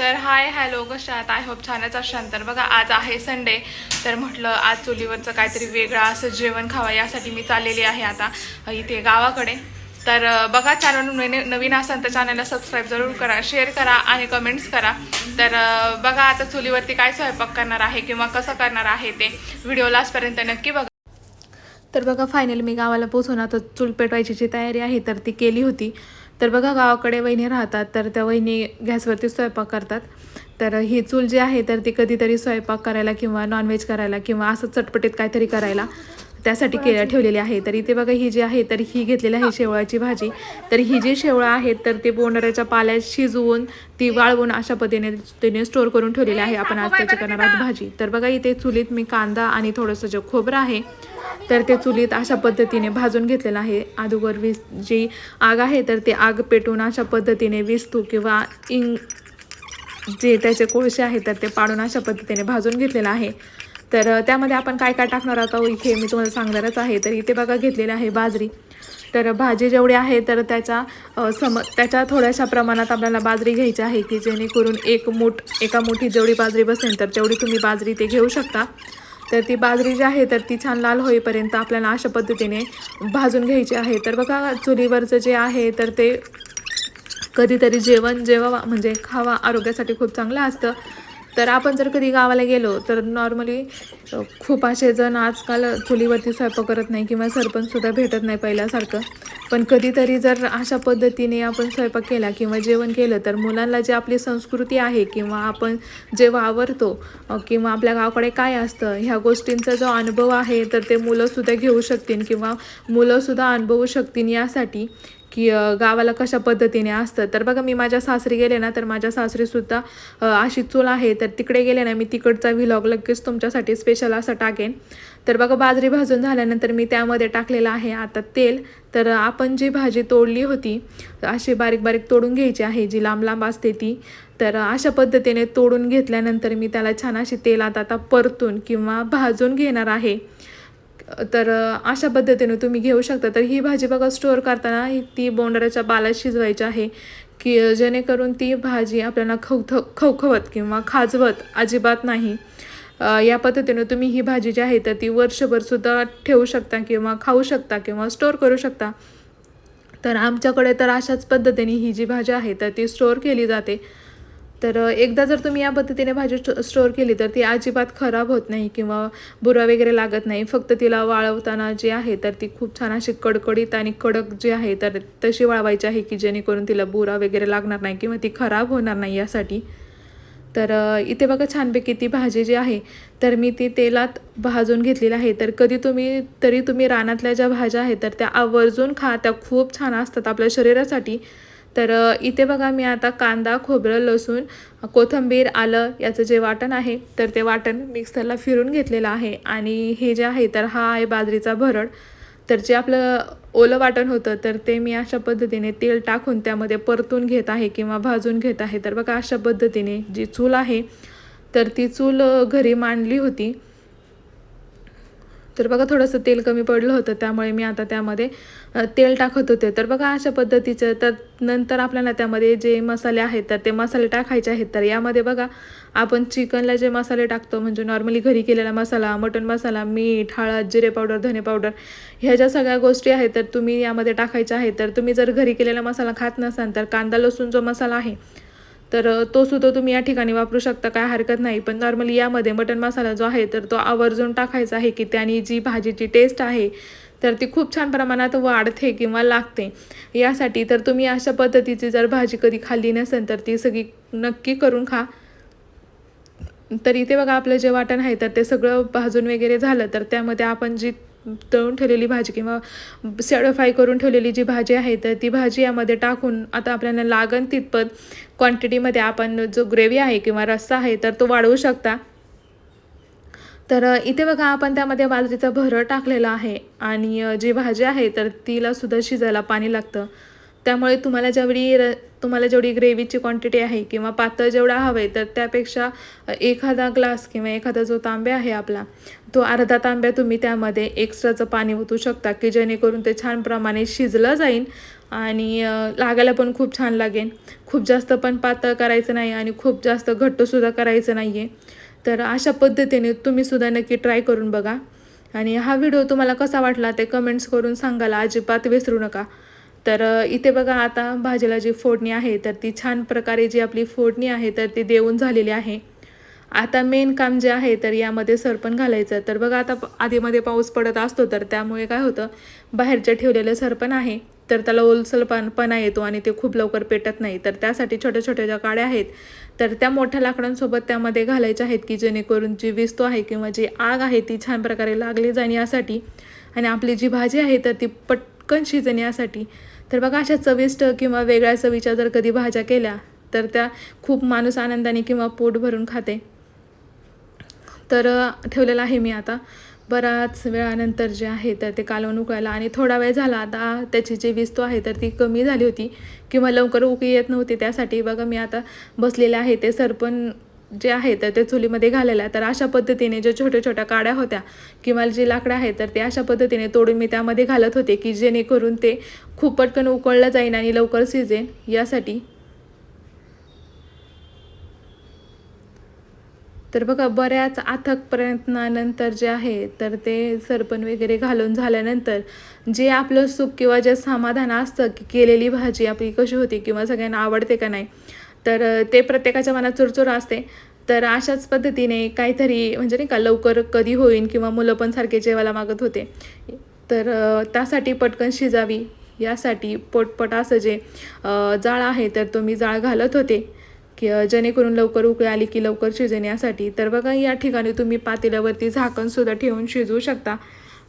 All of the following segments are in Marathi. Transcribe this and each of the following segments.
तर हाय हॅलो कशा आहात आय होप छानच असाल तर बघा आज आहे संडे तर म्हटलं आज चुलीवरचं काहीतरी वेगळं असं जेवण खावा यासाठी मी चाललेली आहे आता इथे गावाकडे. तर बघा चॅनल नवीन असाल तर चॅनलला सबस्क्राईब जरूर करा शेअर करा आणि कमेंट्स करा. तर बघा आता चुलीवरती काय स्वयंपाक करणार आहे किंवा कसं करणार आहे ते व्हिडिओ लास्टपर्यंत नक्की बघा. तर बघा फायनल मी गावाला पोचून आता चूल पेटवायची जी तयारी आहे तर ती केली होती. तर बघा गावाकडे वहिनी राहतात तर त्या वहिनी गॅसवरती स्वयंपाक करतात. तर ही चूल जी आहे तर ती कधीतरी स्वयंपाक करायला किंवा नॉनव्हेज करायला किंवा असं चटपटीत काहीतरी करायला त्यासाठी के ठेवलेली आहे. तर इथे बघा ही जी आहे तर ही घेतलेली आहे शेवळाची भाजी. तर ही जी शेवळं आहे तर ते बोंडऱ्याच्या पाल्यात शिजवून ती वाळवून अशा पद्धतीने तिने स्टोअर करून ठेवलेली आहे. आपण आज त्याची करणार आहोत भाजी. तर बघा इथे चुलीत मी कांदा आणि थोडंसं जे खोबरं आहे तर ते चुलीत अशा पद्धतीने भाजून घेतलेलं आहे. अगोदर वीस जी आग आहे तर ते आग पेटून अशा पद्धतीने विस्तू किंवा इंग जे त्याचे कोळसे आहेत तर ते पाडून अशा पद्धतीने भाजून घेतलेलं आहे. तर त्यामध्ये आपण काय काय टाकणार आहोत? इथे मी तुम्हाला सांगणारच आहे. तर इथे बघा घेतलेलं आहे बाजरी. तर भाजी जेवढी आहे तर त्याच्या सम त्याच्या थोड्याशा प्रमाणात आपल्याला बाजरी घ्यायची आहे की जेणेकरून एक मूठ एका मुठी जेवढी बाजरी बसेल तर तेवढी तुम्ही बाजरी ते घेऊ शकता. तर ती बाजरी जी आहे तर ती छान लाल होईपर्यंत आपल्याला अशा पद्धतीने भाजून घ्यायची आहे. तर बघा चुलीवरचं जे आहे तर ते कधीतरी जेवण जेवा म्हणजे खावा आरोग्यासाठी खूप चांगलं असतं. तर आपण जर कधी गावाला गेलो तर नॉर्मली खूप असे जण आजकाल चुलीवरती स्वयंपाक करत नाही किंवा सरपंचसुद्धा भेटत नाही पहिल्यासारखं. पण कधीतरी जर अशा पद्धतीने आपण स्वयंपाक केला किंवा जेवण केलं तर मुलांना जे आपली संस्कृती आहे किंवा आपण जे वावरतो किंवा आपल्या गावाकडे काय असतं ह्या गोष्टींचा जो अनुभव आहे तर ते मुलंसुद्धा घेऊ शकतील किंवा मुलंसुद्धा अनुभवू शकतील यासाठी की गावाला कशा पद्धतीने असतं. तर बघा मी माझ्या सासरी गेले ना तर माझ्या सासरीसुद्धा अशी चूल आहे. तर तिकडे गेले ना मी तिकडचा व्हिलॉग लगेच तुमच्यासाठी स्पेशल असं टाकेन. तर बघा बाजरी भाजून झाल्यानंतर मी त्यामध्ये टाकलेलं आहे आता तेल. तर आपण जी भाजी तोडली होती अशी बारीक बारीक तोडून घ्यायची आहे जी लांब लांब असते ती. तर अशा पद्धतीने तोडून घेतल्यानंतर मी त्याला छान अशी तेलात आता परतून किंवा भाजून घेणार आहे. तर अशा पद्धतीने तुम्ही घेऊ शकता. तर ही भाजी बघा स्टोअर करताना ती बोंडऱ्याच्या बाला शिजवायची आहे. की जेणेकरून ती भाजी आपल्याला खवथ खवखवत किंवा खाजवत अजिबात नाही. या पद्धतीने तुम्ही ही भाजी जी आहे तर ती वर्षभरसुद्धा ठेवू शकता किंवा खाऊ शकता किंवा स्टोअर करू शकता. तर आमच्याकडे तर अशाच पद्धतीने ही जी भाजी आहे तर ती स्टोअर केली जाते. तर एकदा जर तुम्ही या पद्धतीने भाजी स्टोअर केली तर ती अजिबात खराब होत नाही किंवा बुरा वगैरे लागत नाही. फक्त तिला वाळवताना जी आहे तर ती खूप छान अशी कडकडीत आणि कडक जी आहे तर तशी वाळवायची आहे की जेणेकरून तिला बुरा वगैरे लागणार नाही किंवा ती खराब होणार नाही यासाठी. तर इथे बघा छानपैकी ती भाजी जी आहे तर मी ती तेलात भाजून घेतलेली आहे. तर कधी तुम्ही तरी तुम्ही रानातल्या ज्या भाज्या आहेत तर त्या आवर्जून खा त्या खूप छान असतात आपल्या शरीरासाठी. तर इथे बघा मी आता कांदा खोबरं लसूण कोथिंबीर आलं याचं जे वाटण आहे तर ते वाटण मिक्सरला फिरून घेतलेलं आहे. आणि हे जे आहे तर हा आहे बाजरीचा भरड. तर जे आपलं ओलं वाटण होतं तर ते मी अशा पद्धतीने तेल टाकून त्यामध्ये परतून घेत आहे किंवा भाजून घेत आहे. तर बघा अशा पद्धतीने जी चूल आहे तर ती चूल घरी मांडली होती. तर बघा थोडंसं तेल कमी पडलं होतं त्यामुळे मी आता त्यामध्ये तेल टाकत होते. तर बघा अशा पद्धतीचं तर नंतर आपल्याला त्यामध्ये जे मसाले आहेत तर ते मसाले टाकायचे आहेत. तर यामध्ये बघा आपण चिकनला जे मसाले टाकतो म्हणजे नॉर्मली घरी केलेला मसाला मटन मसाला मीठ हळद जिरे पावडर धने पावडर ह्या ज्या सगळ्या गोष्टी आहेत तर तुम्ही यामध्ये टाकायच्या आहेत. तर तुम्ही जर घरी केलेला मसाला खात नसाल तर कांदा लसूण जो मसाला आहे तर तो सुद्धा तुम्ही या ठिकाणी वापरू शकता काय हरकत नाही. पण नॉर्मली यामध्ये मटण मसाला जो आहे तर तो आवर्जून टाकायचा आहे की त्याने जी भाजीची टेस्ट आहे तर ती खूप छान प्रमाणात वाढते किंवा लागते. यासाठी तर तुम्ही अशा पद्धतीची जर भाजी कधी खाल्ली नसेल तर ती सगळी नक्की करून खा. तर इथे बघा आपलं जे वाटण आहे तर ते सगळं भाजून वगैरे झालं तर त्यामध्ये आपण जी तळून ठेवलेली भाजी किंवा सॅडो फ्राय करून ठेवलेली जी भाजी आहे तर ती भाजी यामध्ये टाकून आता आपल्याला लागन तितपत क्वांटिटीमध्ये आपण जो ग्रेव्ही आहे किंवा रस्सा आहे तर तो वाढवू शकता. तर इथे बघा आपण त्यामध्ये बाजरीचा भरळ टाकलेला आहे आणि जी भाजी आहे तर तिला सुद्धा शिजायला पाणी लागतं. त्यामुळे तुम्हाला जेवढी र तुम्हाला जेवढी ग्रेव्हीची क्वांटिटी आहे किंवा पातळ जेवढा हवं आहे तर त्यापेक्षा एखादा ग्लास किंवा एखादा जो तांब्या आहे आपला तो अर्धा तांब्या तुम्ही त्यामध्ये एक्स्ट्राचं पाणी ओतू शकता की जेणेकरून ते छान प्रमाणे शिजलं जाईल आणि लागायला पण खूप छान लागेल खूप जास्त पण पातळ करायचं नाही आणि खूप जास्त घट्टसुद्धा करायचं नाही आहे तर अशा पद्धतीने तुम्हीसुद्धा नक्की ट्राय करून बघा. आणि हा व्हिडिओ तुम्हाला कसा वाटला ते कमेंट्स करून सांगायला अजिबात विसरू नका. तर इथे बघा आता भाजीला जी फोडणी आहे तर ती छान प्रकारे जी आपली फोडणी आहे तर ती देऊन झालेली आहे. आता मेन काम जे आहे तर यामध्ये सरपण घालायचं. तर बघा आता आधीमध्ये पाऊस पडत असतो तर त्यामुळे काय होतं बाहेरचं ठेवलेलं सरपण आहे तर त्याला ओलसलपणपणा येतो आणि ते खूप लवकर पेटत नाही. तर त्यासाठी छोट्या छोट्या ज्या काड्या आहेत तर त्या मोठ्या लाकडांसोबत त्यामध्ये घालायच्या आहेत की जेणेकरून जी विस्तू आहे किंवा जी आग आहे ती छान प्रकारे लागली जाण्यासाठी आणि आपली जी भाजी आहे तर ती पट पटकन शिजण्यासाठी तर बघा अशा चविष्ट किंवा वेगळ्या चवीच्या जर कधी भाज्या केल्या तर त्या खूप माणूस आनंदाने किंवा पोट भरून खाते. तर ठेवलेलं आहे मी आता. बराच वेळानंतर जे आहे तर ते कालवण उकळायला आणि थोडा वेळ झाला. आता त्याची जी विस्तू आहे तर ती कमी झाली होती किंवा लवकर उकळी येत नव्हती. त्यासाठी बघा मी आता बसलेले आहे. ते सरपण जे आहे तर ते चुलीमध्ये घालायला तर अशा पद्धतीने ज्या छोट्या छोट्या काड्या होत्या किंवा जे लाकडं आहेत तर ते अशा पद्धतीने तोडून मी त्यामध्ये घालत होते की जेणेकरून ते खूप पटकन उकळलं जाईल आणि लवकर शिजेन. यासाठी तर बघा बऱ्याच अथक प्रयत्नानंतर जे आहे तर ते सरपण वगैरे घालून झाल्यानंतर जे आपलं सुख किंवा जे समाधान असतं की केलेली भाजी आपली कशी होती किंवा सगळ्यांना आवडते का नाही तर ते प्रत्येकाच्या मनात चुरचुर असते. तर अशाच पद्धतीने काहीतरी म्हणजे नाही का लवकर कधी होईन किंवा मुलं पण सारखे जेवायला मागत होते. तर त्यासाठी पटकन शिजावी. यासाठी पोटपट असं जे जाळ आहे तर तो मी जाळ घालत होते. की जेणेकरून लवकर उकळी आली की लवकर शिजण्यासाठी तर बघा या ठिकाणी तुम्ही पातेल्यावरती झाकणसुद्धा ठेवून शिजवू शकता.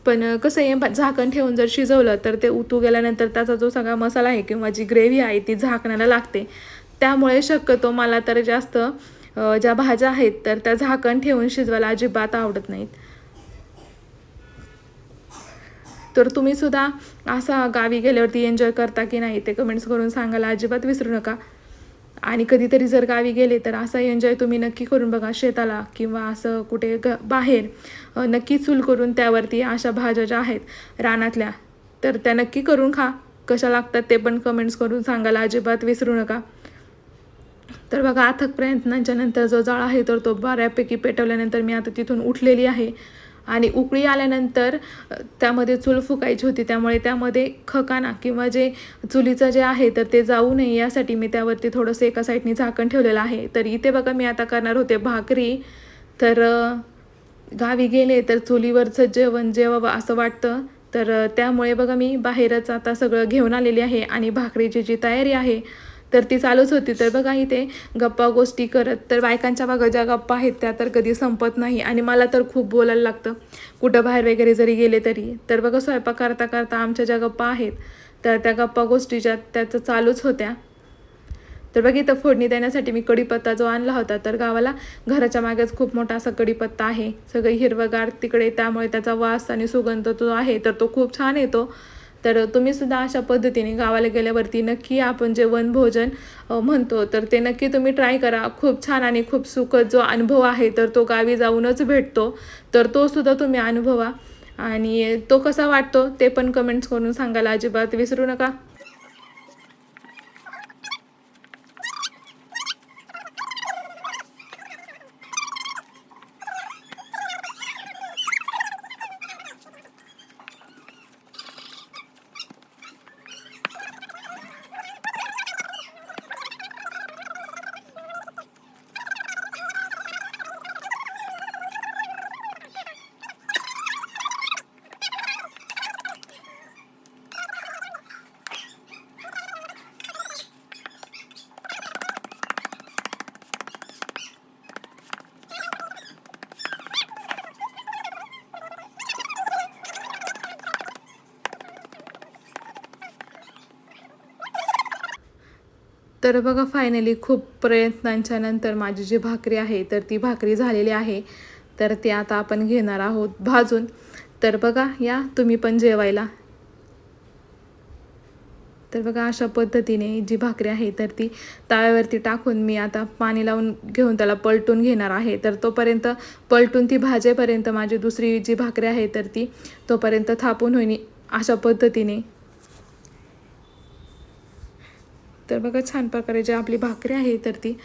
पण कसं आहे झाकण ठेवून जर शिजवलं तर ते उतू गेल्यानंतर त्याचा जो सगळा मसाला आहे किंवा जी ग्रेव्ही आहे ती झाकणाला लागते. त्यामुळे शक्यतो मला तर जास्त ज्या भाज्या आहेत तर त्या झाकण ठेवून शिजवायला अजिबात आवडत नाहीत. तर तुम्ही सुद्धा असा गावी गेल्यावरती एन्जॉय करता की नाही ते कमेंट्स करून सांगायला अजिबात विसरू नका. आणि कधीतरी जर गावी गेले तर असा एन्जॉय तुम्ही नक्की करून बघा शेताला किंवा असं कुठे ग बाहेर नक्की चूल करून त्यावरती अशा भाज्या ज्या आहेत रानातल्या तर त्या नक्की करून खा. कशा लागतात ते पण कमेंट्स करून सांगायला अजिबात विसरू नका. तर बघा अथक प्रयत्नांच्या नंतर जो जाळ आहे तर तो बऱ्यापैकी पेटवल्यानंतर मी आता तिथून उठलेली आहे. आणि उकळी आल्यानंतर त्यामध्ये चूल फुकायची होती. त्यामुळे त्यामध्ये खकाना किंवा जे चुलीचं जे आहे तर ते जाऊ नये. यासाठी मी त्यावरती थोडंसं एका साईडनी झाकण ठेवलेलं आहे. तर इथे बघा मी आता करणार होते भाकरी. तर गावी गेले तर चुलीवरचं जेवण जेवावं असं वाटतं. तर त्यामुळे बघा मी बाहेरच आता सगळं घेऊन आलेली आहे. आणि भाकरीची जी तयारी आहे तर ती चालूच होती. तर बघा इथे गप्पा गोष्टी करत तर बायकांच्या बघा ज्या गप्पा आहेत त्या तर कधी संपत नाही. आणि मला तर खूप बोलायला लागतं. कुठं बाहेर वगैरे जरी गेले तरी. तर बघा स्वयंपाक करता करता आमच्या ज्या गप्पा आहेत तर त्या गप्पा गोष्टीच्या त्याचं चालूच होत्या. तर बघ इथं फोडणी देण्यासाठी मी कढीपत्ता जो आणला होता तर गावाला घराच्या मागेच खूप मोठा असा कढीपत्ता आहे. सगळी हिरवगार तिकडे त्यामुळे त्याचा वास आणि सुगंध जो आहे तर तो खूप छान येतो. तर तुम्ही सुद्धा अशा पद्धतीने गावाला गेल्यावरती नक्की आपण जे वनभोजन म्हणतो तर ते नक्की तुम्ही ट्राय करा. खूप छान आणि खूप सुखद जो अनुभव आहे तर तो गावी जाऊनच भेटतो. तर तो सुद्धा तुम्ही अनुभवा. आणि तो कसा वाटतो ते पण कमेंट्स करून सांगायला अजिबात विसरू नका. तर बघा फायनली खूप प्रयत्नांच्या नंतर माझी जी भाकरी आहे तर ती भाकरी झालेली आहे. तर ती आता आपण घेणार आहोत भाजून. तर बघा या तुम्ही पण जेवायला. तर बघा अशा पद्धतीने जी भाकरी आहे तर ती तव्यावरती टाकून मी आता पाणी लावून घेऊन त्याला पलटून घेणार आहे. तर तोपर्यंत पलटून ती भाजेपर्यंत माझी दुसरी जी भाकरी आहे तर ती तोपर्यंत थापून होईन अशा पद्धतीने. तर बघा छान प्रकारे जे आपली भाकरी आहे तर ती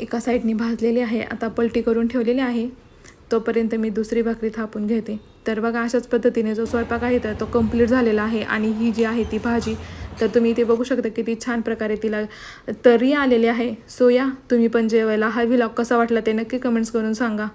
एका साईडनी भाजलेली आहे. आता पलटी करून ठेवलेली आहे. तोपर्यंत मी दुसरी भाकरी थापून घेते. तर बघा अशाच पद्धतीने जो स्वयंपाक आहे तर तो कंप्लीट झालेला आहे. आणि ही जी आहे ती भाजी तर तुम्ही इथे बघू शकता किती छान प्रकारे तिला तरी आलेली आहे. सो या तुम्ही पण जेवायला हा व्हिलॉग कसा वाटला ते नक्की कमेंट्स करून सांगा.